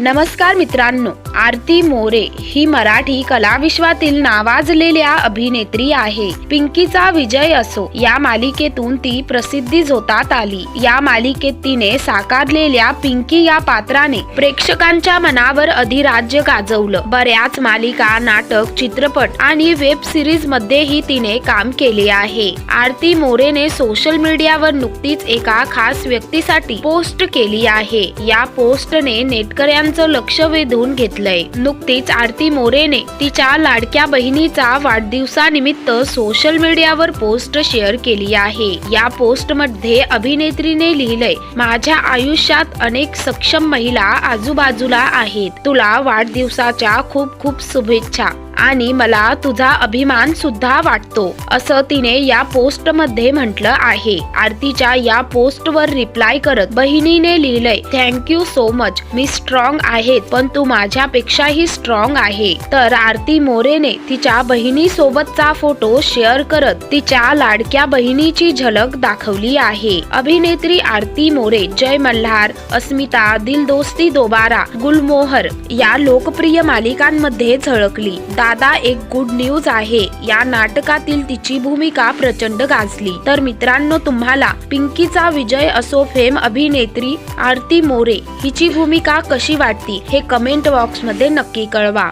नमस्कार मित्रांनो. आरती मोरे ही मराठी कलाविश्वातील नावाजलेल्या अभिनेत्री आहे. पिंकीचा विजय असो या मालिकेतून ती प्रसिद्धी झोतात आली. या मालिकेत तिने साकारलेल्या पिंकी या पात्राने प्रेक्षकांच्या मनावर अधिराज्य गाजवलं. बऱ्याच मालिका नाटक चित्रपट आणि वेब सिरीज मध्येही तिने काम केले आहे. आरती मोरेने सोशल मीडियावर नुकतीच एका खास व्यक्तीसाठी पोस्ट केली आहे. या पोस्टने नेटकऱ्यांचं लक्ष वेधून घेतलं. घेतलंय नुकतीच आरती मोरेने तिच्या लाडक्या बहिणीचा वाढदिवसानिमित्त सोशल मीडियावर पोस्ट शेअर केली आहे. या पोस्टमध्ये अभिनेत्रीने लिहिलंय माझ्या आयुष्यात अनेक सक्षम महिला आजूबाजूला आहेत. तुला वाढदिवसाच्या खूप खूप शुभेच्छा. आणि मला तुझा अभिमान सुद्धा वाटतो असं तिने या पोस्टमध्ये म्हटलं आहे. आरतीच्या या पोस्ट वर रिप्लाय करत बहिणीने लिहिलंय थँक्यू सो मच मी स्ट्रॉंग आहे पण तू माझ्यापेक्षाही स्ट्रॉंग आहे. तर आरती मोरेने तिच्या बहिणी सोबतचा फोटो शेअर करत तिच्या लाडक्या बहिणीची झलक दाखवली आहे. अभिनेत्री आरती मोरे जय मल्हार अस्मिता दिल दोस्ती दोबारा गुलमोहर या लोकप्रिय मालिकांमध्ये झळकली. दादा एक गुड न्यूज आहे. या नाटकातील तिची भूमिका प्रचंड गाजली. तर मित्रांनो तुम्हाला पिंकीचा विजय असो फेम अभिनेत्री आरती मोरे हिची भूमिका कशी वाटती हे कमेंट बॉक्समध्ये नक्की कळवा.